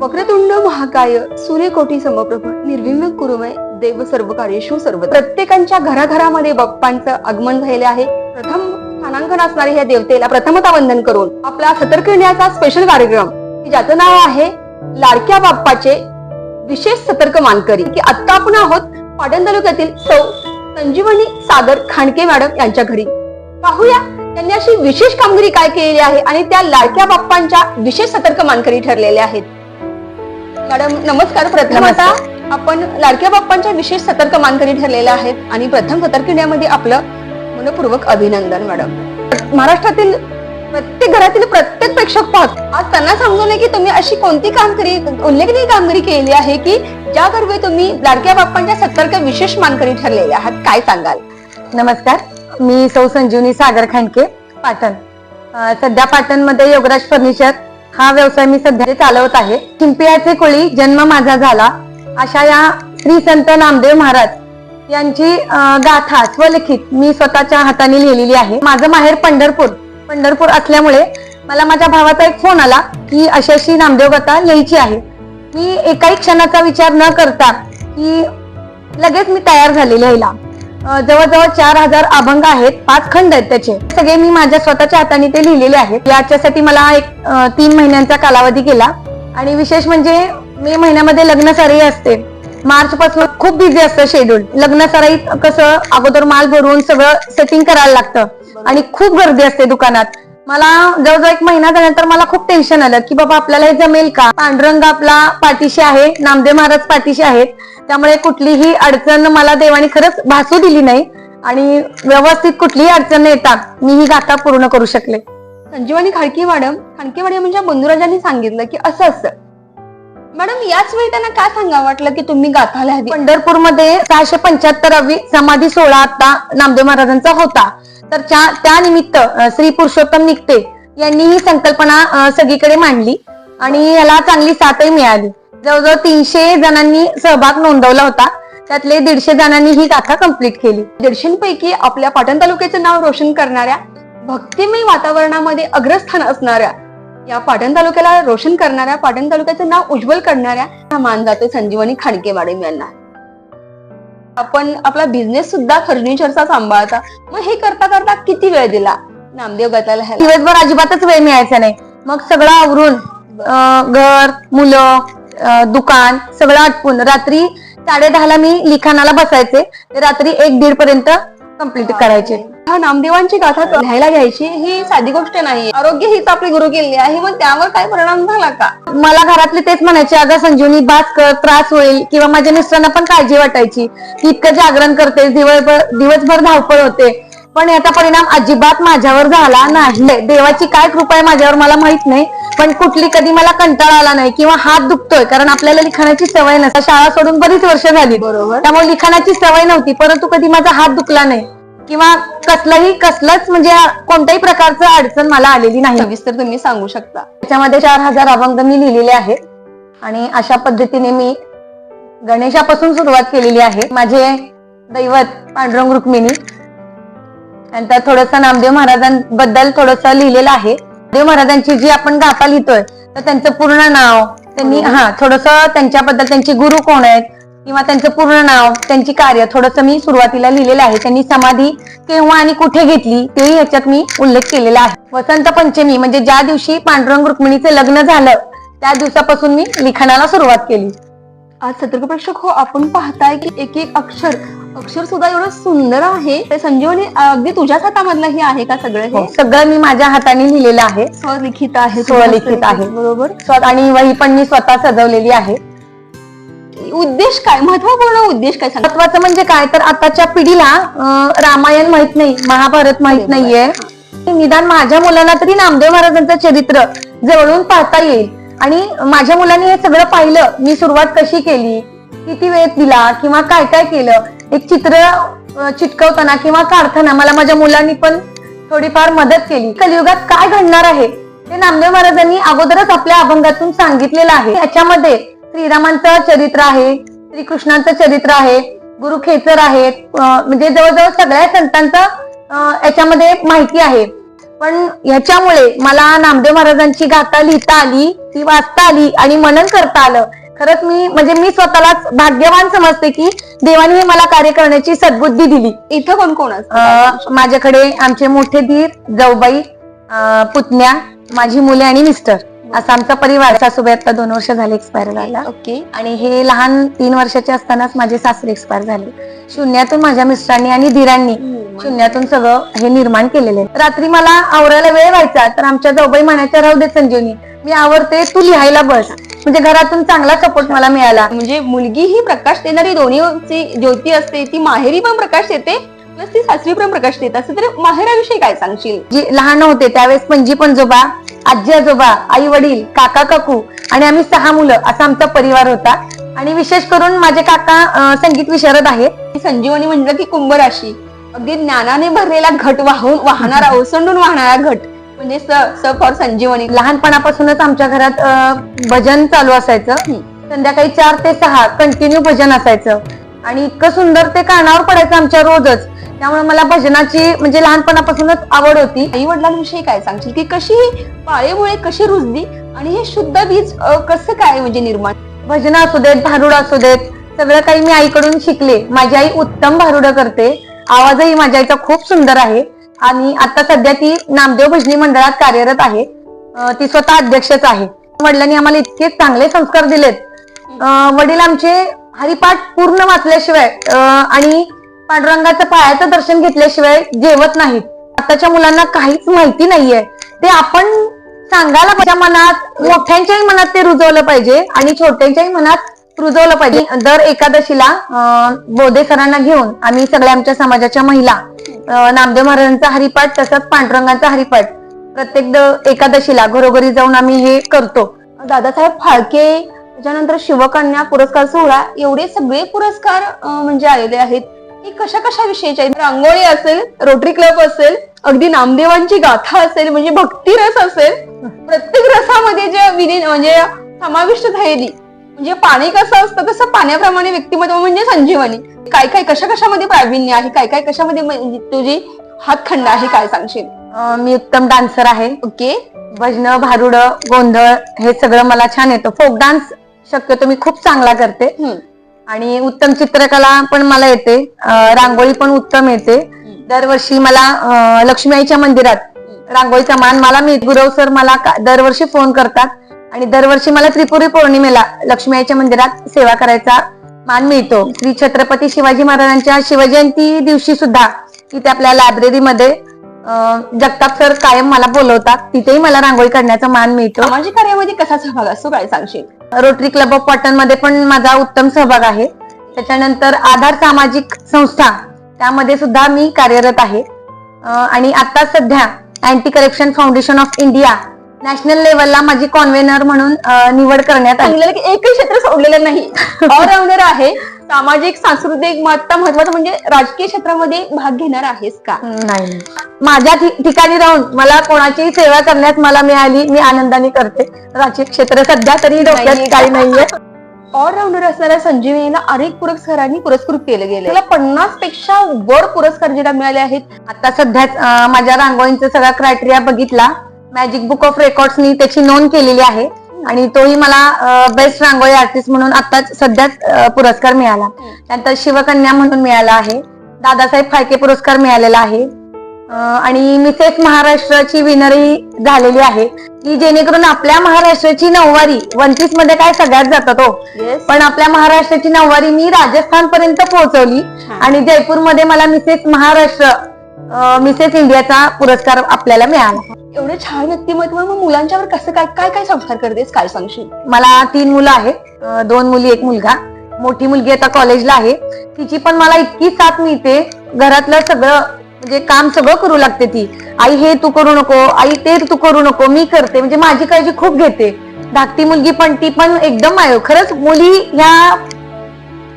वक्रतुंड महाकाय सूर्यकोटी समप्रभ निर्विम कुरुमय देव सर्व कार्येशु सर्व प्रत्येकांच्या घराघरामध्ये बाप्पांचं आगमन झालेले आहे. प्रथम स्थानांकन असणाऱ्या ह्या देवतेला प्रथमता वंदन करून आपला सतर्क येण्याचा स्पेशल कार्यक्रम ज्याचं नाव आहे लाडक्या बाप्पाचे विशेष सतर्क मानकरी. की आता आपण आहोत पाटण तालुक्यातील सौ संजीवनी सागर खांडके मॅडम यांच्या घरी. पाहूया त्यांनी अशी विशेष कामगिरी काय केलेली आहे आणि त्या लाडक्या बाप्पांच्या विशेष सतर्क मानकरी ठरलेल्या आहेत. मॅडम नमस्कार प्रथम आता. आपण लाडक्या बाप्पांच्या विशेष सतर्क मानकरी ठरलेल्या आहेत आणि प्रथम सतर्क करण्यामध्ये आपलं मनपूर्वक अभिनंदन मॅडम. महाराष्ट्रातील प्रत्येक घरातील प्रत्येक प्रेक्षक पाहत आज त्यांना नये की तुम्ही अशी कोणती कामगिरी उल्लेखनीय कामगिरी केली आहे की ज्या गर्वे तुम्ही लाडक्या बाप्पांच्या सतर्क विशेष मानकरी ठरलेले आहात? काय सांगाल? नमस्कार. मी सौ संजीवनी सागर खांडके पाटण सध्या पाटणमध्ये योगराज फर्निचर हा व्यवसाय मी सध्या चालवत आहे. चिंपियाचे कोळी जन्म माझा झाला. अशा या श्री संत नामदेव महाराज यांची गाथा स्वलिखित मी स्वतःच्या हाताने लिहिलेली आहे. माझं माहेर पंढरपूर. पंढरपूर असल्यामुळे मला माझ्या भावाचा एक फोन आला की अशाशी नामदेव गाथा लिहायची आहे. मी एकाही क्षणाचा विचार न करता की लगेच मी तयार झाले लिहायला. जवळजवळ चार हजार अभंग आहेत पाच खंड आहेत त्याचे. सगळे मी माझ्या स्वतःच्या हाताने ते लिहिलेले आहेत. याच्यासाठी मला एक तीन महिन्यांचा कालावधी गेला. आणि विशेष म्हणजे मे महिन्यामध्ये लग्न सराई असते. मार्च पासून खूप बिझी असतं शेड्यूल लग्न सराईत कसं अगोदर माल भरून सगळं सेटिंग करायला लागतं. आणि खूप गर्दी असते दुकानात. मला जवळजवळ एक महिना झाल्यानंतर मला खूप टेन्शन आलं की बाबा आपल्याला हे जमेल का? पांडुरंग आपला पाठीशी आहे नामदेव महाराज पाठीशी आहेत. त्यामुळे कुठलीही अडचण मला देवाने खरंच भासू दिली नाही. आणि व्यवस्थित कुठलीही अडचण येतात येता मी ही गाथा पूर्ण करू शकले. संजीवनी खाडके मॅडम खाडके मॅडम म्हणजे बंधुराजांनी सांगितलं की असं असतं मॅडम याच वेळी त्यांना काय सांगा वाटलं की तुम्ही गाथा लिहावी पंढरपूरमध्ये सहाशे पंच्याहत्तरावी समाधी सोहळा आता नामदेव महाराजांचा होता. तर त्या निमित्त श्री पुरुषोत्तम निघते यांनी ही संकल्पना सगळीकडे मांडली आणि याला चांगली साथही मिळाली. जवळजवळ तीनशे जणांनी सहभाग नोंदवला होता. त्यातले दीडशे जणांनी ही गाथा कंप्लीट केली. दीडशेपैकी आपल्या पाटण तालुक्याचं नाव रोशन करणाऱ्या भक्तिमय वातावरणामध्ये अग्रस्थान असणाऱ्या या पाटण तालुक्याला रोशन करणाऱ्या पाटण तालुक्याचं नाव उज्ज्वल करणाऱ्या हा मान जातो संजीवनी खाडके मॅडम यांना. आपण आपला बिझनेस सुद्धा फर्निचरचा सांभाळता. मग हे करता करता किती वेळ दिला? नामदेव गताला दिवसभर अजिबातच वेळ मिळायचा नाही. मग सगळं आवरून अं, घर मुलं अं, दुकान सगळं आटपून रात्री साडे दहाला मी लिखाणाला बसायचे. ते रात्री एक दीड पर्यंत कंप्लीट करायचे. हा नामदेवांची गाथा लिहायला घ्यायची ही साधी गोष्ट नाही आरोग्य हीच आपली गुरु केली आहे मग त्यावर काय परिणाम झाला का? मला घरातले तेच म्हणायचे अगं संजीवनी बास कर त्रास होईल किंवा माझ्या मिस्टरांना पण काळजी वाटायची. की इतकं जागरण करते दिवसभर दिवसभर धावपळ होते. पण याचा परिणाम अजिबात माझ्यावर झाला नाही. देवाची काय कृपा आहे माझ्यावर मला माहीत नाही. पण कुठली कधी मला कंटाळा आला नाही किंवा हात दुखतोय कारण आपल्याला लिखाणाची सवय नसते. शाळा सोडून बरीच वर्ष झाली. बरोबर. त्यामुळे लिखाणाची सवय नव्हती परंतु कधी माझा हात दुखला नाही. किंवा कसलंही कसलंच म्हणजे कोणत्याही प्रकारचं अडचण मला आलेली नाही. सविस्तर तुम्ही सांगू शकता. त्याच्यामध्ये चार हजार अभंग मी लिहिलेले आहेत. आणि अशा पद्धतीने मी गणेशापासून सुरुवात केलेली आहे. माझे दैवत पांडुरंग रुक्मिणी नंतर थोडस नामदेव महाराजांबद्दल थोडस लिहिलेलं आहे. देव महाराजांची जी आपण गाथा लिहितोय तर त्यांचं पूर्ण नाव त्यांनी हा थोडस त्यांच्याबद्दल त्यांचे गुरु कोण आहेत किंवा त्यांचं पूर्ण नाव त्यांची कार्य थोडस मी सुरुवातीला लिहिलेलं आहे. त्यांनी समाधी केव्हा आणि कुठे घेतली तेही ह्याच्यात मी उल्लेख केलेला आहे. वसंत पंचमी म्हणजे ज्या दिवशी पांडुरंग रुक्मिणीचे लग्न झालं त्या दिवसापासून मी लिखाणाला सुरुवात केली. आज सतर्क प्रेक्षक हो आपण पाहताय की एक एक अक्षर अक्षर सुद्धा एवढं सुंदर आहे. ते संजीवनी अगदी तुझ्याच हातामधलं हे आहे का सगळं हो, हे सगळं मी माझ्या हाताने लिहिलेलं आहे. स्वलिखित आहे. स्वलिखित आहे. बरोबर. आणि वही पण मी स्वतः सजवलेली आहे. उद्देश काय? महत्त्वपूर्ण उद्देश काय सांग? महत्वाचं म्हणजे काय? तर आताच्या पिढीला अं, रामायण माहीत नाही महाभारत माहीत नाहीये. निदान माझ्या मुलांना तरी नामदेव महाराजांचं चरित्र जवळून पाहता येईल. आणि माझ्या मुलांनी हे सगळं पाहिलं मी सुरुवात कशी केली किती वेळ दिला किंवा काय काय केलं एक चित्र अं, चिटकवताना किंवा काढताना मला माझ्या मुलांनी पण थोडीफार मदत केली. कलियुगात काय घडणार आहे? ते नामदेव महाराजांनी अगोदरच आपल्या अभंगातून सांगितलेलं आहे. याच्यामध्ये श्रीरामांचं चरित्र आहे श्रीकृष्णांचं चरित्र आहे गुरु खेचर आहेत म्हणजे जवळजवळ सगळ्या संतांचं याच्यामध्ये माहिती आहे. पण ह्याच्यामुळे मला नामदेव महाराजांची गाथा लिहिता आली ती वाचता आली आणि मनन करता आलं. खरंच मी म्हणजे मी स्वतःलाच भाग्यवान समजते की देवाने हे मला कार्य करण्याची सद्बुद्धी दिली. इथं कोण कोण माझ्याकडे आमचे मोठे धीर जाऊबाई पुतण्या माझी मुले आणि मिस्टर. असा आमचा परिवार सासूबाई आता दोन वर्ष झाले एक्सपायर झाला ओके. आणि हे लहान तीन वर्षाचे असतानाच माझे सासरे एक्सपायर झाले. शून्यातून माझ्या मिस्टरांनी आणि धीरांनी शून्यातून सगळं हे निर्माण केलेले. रात्री मला आवरायला वेळ व्हायचा तर आमच्या जाऊबाई म्हणायच्या राहू दे संजीवनी मी आवरते तू लिहायला बस. म्हणजे घरातून चांगला सपोर्ट मला मिळाला. म्हणजे मुलगी ही प्रकाश देणारी दोन्हीची ज्योती असते ती माहेरी पण प्रकाश देते ती सासरी पण प्रकाश देत असते तर माहेराविषयी काय सांगशील? जी लहान होते त्यावेळेस पणजी पणजोबा आजी आजोबा आई वडील काका काकू आणि आम्ही सहा मुलं असा आमचा परिवार होता. आणि विशेष करून माझे काका संगीत विशारद आहेत. संजीवनी म्हटलं की कुंभ राशी अगदी ज्ञानाने भरलेला घट वाहून वाहणारा ओसंडून वाहणारा घट. म्हणजे स स फॉर संजीवनी. लहानपणापासूनच आमच्या घरात भजन चालू असायचं. संध्याकाळी चार ते सहा कंटिन्यू भजन असायचं. आणि इतकं सुंदर ते कानावर पडायचं आमच्या रोजच. त्यामुळे मला भजनाची म्हणजे लहानपणापासूनच आवड होती. आई वडिलांविषयी काय सांगशील? की कशी ही पाळेमुळे कशी रुजली आणि हे शुद्ध बीज कसं काय म्हणजे निर्माण? भजन असू देत भारुड असू देत सगळं काही मी आईकडून शिकले. माझी आई उत्तम भारुड करते. आवाजही माझ्या आईचा खूप सुंदर आहे. आणि आता सध्या ती नामदेव भजनी मंडळात कार्यरत आहे. ती स्वतः अध्यक्षच आहे. वडिलांनी आम्हाला इतके चांगले संस्कार दिलेत. वडील आमचे हरिपाठ पूर्ण वाचल्याशिवाय अं, आणि पांडुरंगाचं पायाचं दर्शन घेतल्याशिवाय जेवत नाहीत. आताच्या मुलांना काहीच माहिती नाहीये. ते आपण सांगायला पाहिजे मनात मोठ्यांच्याही मनात ते रुजवलं पाहिजे आणि छोट्यांच्याही मनात रुजवलं पाहिजे. दर एकादशीला बोधेकरांना बोधे सरांना घेऊन आम्ही सगळ्या आमच्या समाजाच्या महिला नामदेव महाराजांचा हरिपाठ तसंच पांडुरंगाचा हरिपाठ प्रत्येक द- एकादशीला घरोघरी जाऊन आम्ही हे करतो. दादासाहेब फाळके त्याच्यानंतर शिवकन्या पुरस्कार सोहळा एवढे सगळे पुरस्कार म्हणजे आलेले आहेत. हे कशा कशा विषयीचे आहेत रांगोळी असेल रोटरी क्लब असेल अगदी नामदेवांची गाथा असेल म्हणजे भक्ती रस असेल प्रत्येक रसामध्ये जे विलीन म्हणजे समाविष्ट झालेली म्हणजे पाणी कसं असतं? तसं पाण्याप्रमाणे व्यक्तिमत्व म्हणजे संजीवनी. काय काय कशा कशामध्ये प्रावीण्य आहे? काय काय कशामध्ये म्हणजे तुझी हातखंड आहे? काय सांगशील? मी उत्तम डान्सर आहे. ओके. भजन भारुड गोंधळ हे सगळं मला छान येतं. फोक डान्स शक्यतो मी खूप चांगला करते. आणि उत्तम चित्रकला पण मला येते. रांगोळी पण उत्तम येते. दरवर्षी मला लक्ष्मी आईच्या मंदिरात रांगोळीचा मान मला मी गुरव सर मला दरवर्षी फोन करतात. आणि दरवर्षी मला त्रिपुरी पौर्णिमेला लक्ष्मी आईच्या मंदिरात सेवा करायचा मान मिळतो. श्री छत्रपती शिवाजी महाराजांच्या शिवजयंती दिवशी सुद्धा तिथे आपल्या लायब्ररीमध्ये जगताप सर कायम मला बोलवतात. तिथेही मला रांगोळी काढण्याचा मान मिळतो. सामाजिक कार्यामध्ये कसा सहभाग असतो काय सांगशील? रोटरी क्लब ऑफ कॉटनमध्ये पण माझा उत्तम सहभाग आहे. त्याच्यानंतर आधार सामाजिक संस्था त्यामध्ये सुद्धा मी कार्यरत आहे. आणि आता सध्या anti corruption foundation of India national लेवलला माझी कॉन्व्हेनर म्हणून निवड करण्यात आली. की एकही क्षेत्र सोडलेलं नाही. ऑलराऊंडर आहे. सामाजिक सांस्कृतिक मग आता महत्वाचं म्हणजे राजकीय क्षेत्रामध्ये भाग घेणार आहेस का? नाही. माझ्या ठिकाणी राहून मला कोणाचीही सेवा करण्यात मला मिळाली मी आनंदाने करते. राजकीय क्षेत्र सध्या तरी डोक्यात. काही नाहीये. ऑलराऊंडर असणाऱ्या संजीवनीला अनेक पुरस्कारांनी पुरस्कृत केलं गेलं त्याला पन्नासपेक्षा वर पुरस्कार जिला मिळाले आहेत. आता सध्याच अं, माझ्या रांगोळींचा सगळा क्रायटेरिया बघितला. मॅजिक बुक ऑफ रेकॉर्ड्सनी त्याची नोंद केलेली आहे. आणि तोही मला बेस्ट रांगोळी आर्टिस्ट म्हणून आताच सध्याच पुरस्कार मिळाला. त्यानंतर शिवकन्या म्हणून मिळाला आहे. दादासाहेब फाळके पुरस्कार मिळालेला आहे. आणि मिसेस महाराष्ट्राची विनरही झालेली आहे. की जेणेकरून आपल्या महाराष्ट्राची नऊवारी वनपीसमध्ये काय सगळ्यात जातात हो. पण आपल्या महाराष्ट्राची नऊवारी मी राजस्थान पर्यंत पोहोचवली आणि जयपूरमध्ये मला मिसेस महाराष्ट्र मिसेस इंडियाचा पुरस्कार आपल्याला मिळाला. एवढे छान व्यक्तिमत्व मग मुलांच्यावर कसं काय काय काय संस्कार करतेस? काय सांगशील? मला तीन मुलं आहेत. दोन मुली एक मुलगा. मोठी मुलगी आता कॉलेजला आहे. तिची पण मला इतकी साथ मिळते. घरातलं सगळं म्हणजे काम सगळं करू लागते ती. आई हे तू करू नको. आई ते तू करू नको. मी करते. म्हणजे माझी काळजी खूप घेते. धाकटी मुलगी पण ती पण एकदम आहे खरंच मुली ह्या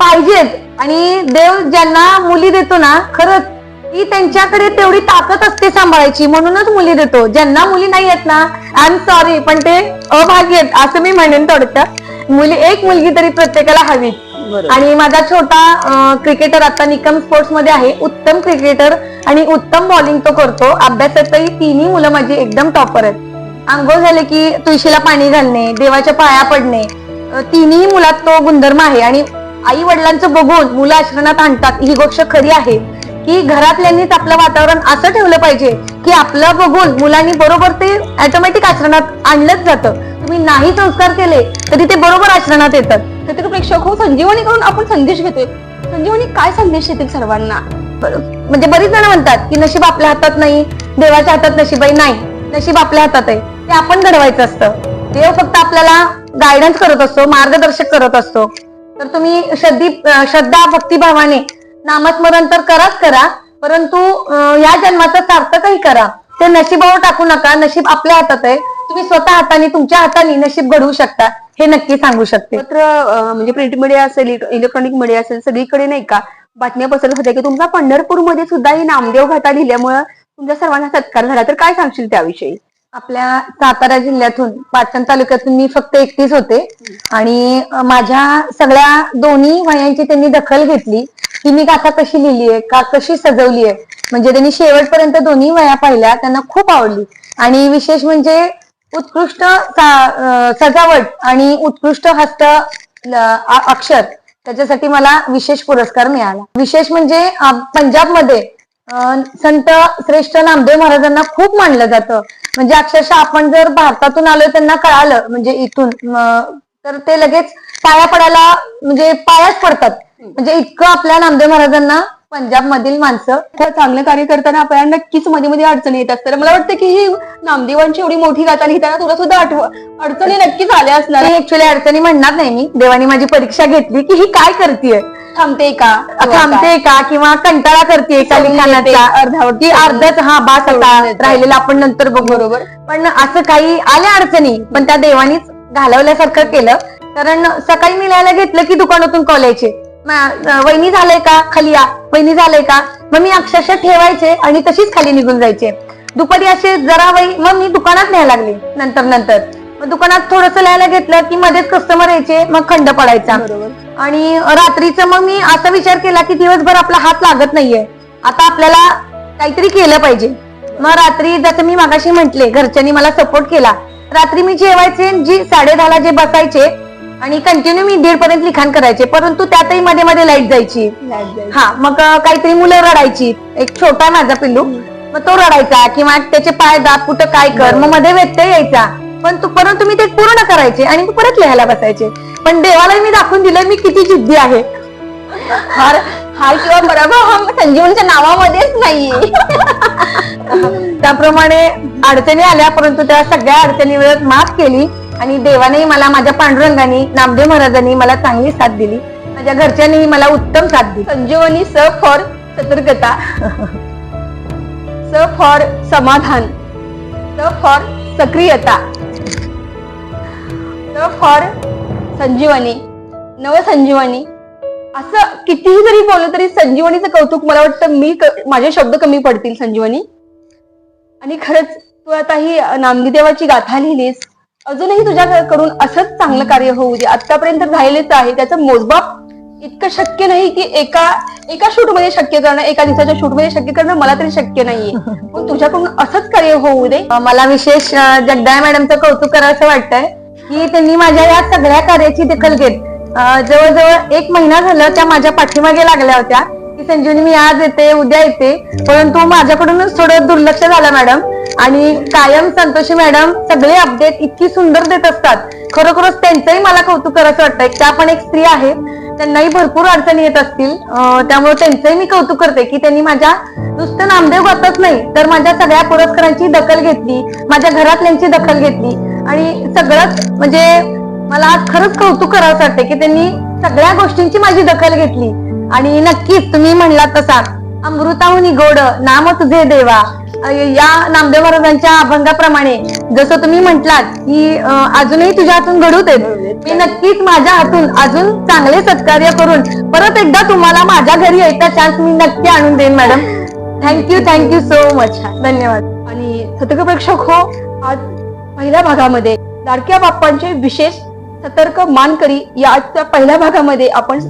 पाहिजेत आणि देव ज्यांना मुली देतो ना खरंच ती त्यांच्याकडे तेवढी ताकद असते सांभाळायची म्हणूनच मुली देतो. ज्यांना मुली नाही आहेत ना आय एम सॉरी पण ते अभाग्य आहेत असं मी म्हणेन थोडक्यात. मुली एक मुलगी तरी प्रत्येकाला हवी. आणि माझा छोटा क्रिकेटर आता निकम स्पोर्ट्समध्ये आहे उत्तम क्रिकेटर आणि उत्तम बॉलिंग तो करतो. अभ्यासातही तिन्ही मुलं माझी एकदम टॉपर आहेत. आंघोळ झाले की तुळशीला पाणी घालणे देवाच्या पाया पडणे तिन्ही मुलात तो गुणधर्म आहे. आणि आई वडिलांचं बघून मुलं आचरणात आणतात ही गोष्ट खरी आहे. की घरातल्यांनीच आपलं वातावरण असं ठेवलं पाहिजे की आपलं बघून मुलांनी बरोबर ते ऑटोमॅटिक आचरणात आणलंच जातं. तुम्ही नाही संस्कार केले तरी ते बरोबर आचरणात येतात. छत्रक प्रेक्षक हो संजीवनी करून आपण संदेश घेतोय. संजीवनी काय संदेश देतील सर्वांना? म्हणजे बरीच जण म्हणतात की नशीब आपल्या हातात नाही देवाच्या हातात नशीब आहे नाही. नशीब आपल्या हातात आहे. ते आपण घडवायचं असतं. देव फक्त आपल्याला गायडन्स करत असतो मार्गदर्शक करत असतो. तर तुम्ही श्रद्धी श्रद्धा भक्तिभावाने नामस्मरण तर कराच करा परंतु या जन्माचं सार्थकही करा. ते नशिबावर टाकू नका नशीब आपल्या हातात आहे. तुम्ही स्वतः हाताने तुमच्या हाताने नशीब घडवू शकता हे नक्की सांगू शकते. पत्र अं, म्हणजे प्रिंट मीडिया असेल इलेक्ट्रॉनिक मीडिया असेल सगळीकडे नाही का बातम्या पसरत होत्या की तुमचा पंढरपूरमध्ये सुद्धा ही नामदेव घाटा लिहिल्यामुळं तुमच्या सर्वांना सत्कार झाला. तर काय सांगशील त्याविषयी? आपल्या सातारा जिल्ह्यातून पाटण तालुक्यातून मी फक्त एकटीच होते. आणि माझ्या सगळ्या दोन्ही वयांची त्यांनी दखल घेतली. की मी काका कशी लिहिली आहे का कशी सजवली आहे म्हणजे त्यांनी शेवटपर्यंत दोन्ही वया पाहिल्या त्यांना खूप आवडली. आणि विशेष म्हणजे उत्कृष्ट सजावट आणि उत्कृष्ट हस्त अक्षर त्याच्यासाठी मला विशेष पुरस्कार मिळाला. विशेष म्हणजे पंजाबमध्ये संत श्रेष्ठ नामदेव महाराजांना खूप मानलं जातं. म्हणजे अक्षरशः आपण जर भारतातून आलो त्यांना कळालं म्हणजे इथून तर ते लगेच पाया पडायला म्हणजे पायाच पडतात. म्हणजे इतकं आपल्या नामदेव महाराजांना पंजाब मधील माणसं तर चांगलं कार्य करताना आपल्याला नक्कीच मध्ये मध्ये अडचणी येत असतात. मला वाटतं की ही नामदेवांची एवढी मोठी गाथा लिहिताना तुला सुद्धा आठव अडचणी नक्कीच आल्या असणार. ऍक्च्युली अडचणी म्हणणार नाही मी. देवानी माझी परीक्षा घेतली की ही काय करते थांबते का? थांबते का? किंवा कंटाळा करते का लिखाणाचा? की अर्धच हा बास आता. राहिलेला आपण नंतर बघू. बरोबर. पण असं काही आल्या अडचणी पण त्या देवानीच घालवल्यासारखं केलं. कारण सकाळी मी लिहायला घेतलं की दुकानातून कॉल यायचे. "मा- अं, वहिनी झालंय का? खाली या. वहिनी झालंय का? मग मी अक्षरशः ठेवायचे आणि तशीच खाली निघून जायचे. दुपारी असे जरा वही मग मी दुकानात न्यायला लागले नंतर नंतर. मग दुकानात थोडस लिहायला घेतलं की मध्येच कस्टमर यायचे मग खंड पडायचा. आणि रात्रीचं मग मी असा विचार केला की दिवसभर आपला हात लागत नाहीये. आता आपल्याला काहीतरी केलं पाहिजे. मग रात्री जसं मी मागाशी म्हंटले घरच्यांनी मला सपोर्ट केला. रात्री मी जेवायचे जी साडे दहाला जे बसायचे आणि कंटिन्यू मी दीड पर्यंत लिखाण करायचे परंतु त्यातही मध्ये मध्ये लाइट जायची. हा मग काहीतरी मुलं रडायची. एक छोटा माझा पिल्लू मग तो रडायचा किंवा त्याचे पाय दात कुठं काय कर मग मध्ये व्यत्यय यायचा. पण तू परंतु मी ते पूर्ण करायचे आणि मी परत लिहायला बसायचे. पण देवाला मी दाखवून दिलं मी किती जिद्दी आहे. हार हार किंवा पराभव हा संजीवनच्या नावामध्येच नाहीये त्याप्रमाणे अडचणी आल्या परंतु त्या सगळ्या अडचणीवर मात केली. आणि देवानेही मला माझ्या पांडुरंगाने नामदेव महाराजांनी मला चांगली साथ दिली. माझ्या घरच्यांनीही मला उत्तम साथ दिली. संजीवनी स फॉर सतर्कता. स फॉर समाधान. स फॉर सक्रियता. स फॉर संजीवनी. नवसंजीवनी. असं कितीही जरी बोललं तरी संजीवनीचं कौतुक मला वाटतं मी माझे शब्द कमी पडतील संजीवनी. आणि खरंच तू आता ही नामदेवाची गाथा लिहिलीस. अजूनही तुझ्याकडून असंच चांगलं कार्य होऊ दे. आतापर्यंत राहिलेच आहे. त्याचं मोजबाप इतकं शक्य नाही की एका एका शूटमध्ये शक्य करणं एका दिवसाच्या शूटमध्ये शक्य करणं मला तरी शक्य नाहीये. पण तुझ्याकडून असंच कार्य होऊ दे. मला विशेष जगदाय मॅडमचं कौतुक करायचं वाटतंय की त्यांनी माझ्या या सगळ्या कार्याची दखल घेत जवळजवळ एक महिना झालं त्या माझ्या पाठीमागे लागल्या होत्या. की संजीवनी मी आज येते उद्या येते. परंतु माझ्याकडूनच थोडं दुर्लक्ष झालं मॅडम. आणि कायम संतोषी मॅडम सगळे अपडेट इतकी सुंदर देत असतात. खरोखरच त्यांचंही मला कौतुक करायचं वाटतंय. त्या पण एक स्त्री आहेत त्यांनाही भरपूर अडचणी येत असतील. त्यामुळे त्यांचंही मी कौतुक करते की त्यांनी माझ्या नुसतं नामदेव गातच नाही तर माझ्या सगळ्या पुरस्कारांची दखल घेतली माझ्या घरातल्यांची दखल घेतली. आणि सगळंच म्हणजे मला आज खरंच कौतुक करावं वाटतंय की त्यांनी सगळ्या गोष्टींची माझी दखल घेतली. आणि नक्कीच तुम्ही म्हणलात तसा. अमृताहुनी गोड नाम तुझे देवा. या नामदेव महाराजांच्या अभंगाप्रमाणे जसं तुम्ही म्हटलात की अजूनही तुझ्या हातून घडूत आहेत मी नक्कीच माझ्या हातून अजून चांगले सत्कार्य करून परत एकदा तुम्हाला माझ्या घरी यायचा चान्स मी नक्की आणून देईन madam thank you thank you so much धन्यवाद. आणि सतर्क प्रेक्षक हो आज पहिल्या भागामध्ये लाडक्या बाप्पांचे विशेष सतर्क मानकरी या आजच्या पहिल्या भागामध्ये आपण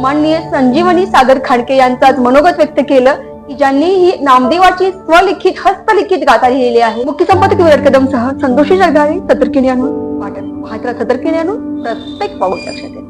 माननीय संजीवनी सागर खाडके यांचं आज मनोगत व्यक्त केलं की ज्यांनी ही नामदेवाची स्वलिखित हस्तलिखित गाथा लिहिलेली आहे. मुख्य संपादक विराट कदम सह संतोषी जगदाळे सतर्किणी आणून वाटत पाहत सतर्किणी आणून प्रत्येक पाऊल लक्षात येते